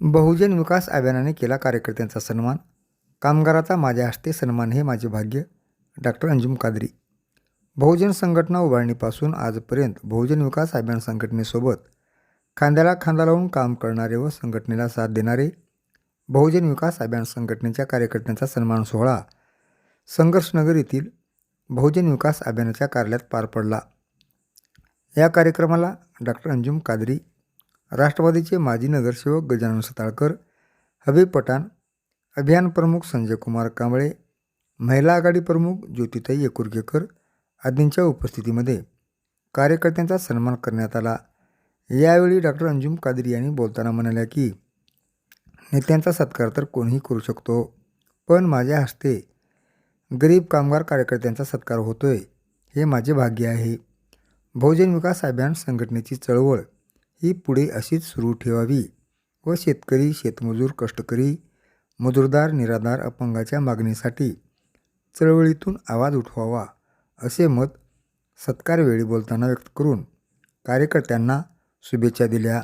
बहुजन विकास अभियानाने केला कार्यकर्त्यांचा सन्मान. कामगाराचा माझ्या हस्ते सन्मान हे माझे भाग्य. डॉक्टर अंजुम कादरी. बहुजन संघटना उभारणीपासून आजपर्यंत बहुजन विकास अभियान संघटनेसोबत खांद्याला खांदा लावून काम करणारे व संघटनेला साथ देणारे बहुजन विकास अभियान संघटनेच्या कार्यकर्त्यांचा सन्मान सोहळा संघर्षनगर येथील बहुजन विकास अभियानाच्या कार्यालयात पार पडला. या कार्यक्रमाला डॉक्टर अंजुम कादरी राष्ट्रवादीचे माजी नगरसेवक गजानन सताळकर हबीब पठाण अभियान प्रमुख संजय कुमार कांबळे महिला आघाडी प्रमुख ज्योतिताई एकुर्गेकर आदींच्या उपस्थितीमध्ये कार्यकर्त्यांचा सन्मान करण्यात आला. यावेळी डॉक्टर अंजुम कादरी यांनी बोलताना म्हणाल्या की नेत्यांचा सत्कार तर कोणीही करू शकतो पण माझ्या हस्ते गरीब कामगार कार्यकर्त्यांचा सत्कार होतोय हे माझे भाग्य आहे. बहुजन विकास अभियान संघटनेची चळवळ ही पुढे अशीच सुरू ठेवावी व शेतकरी शेतमजूर कष्टकरी मजूरदार निराधार अपंगाच्या मागणीसाठी चळवळीतून आवाज उठवावा असे मत सत्कारवेळी बोलताना व्यक्त करून कार्यकर्त्यांना शुभेच्छा दिल्या.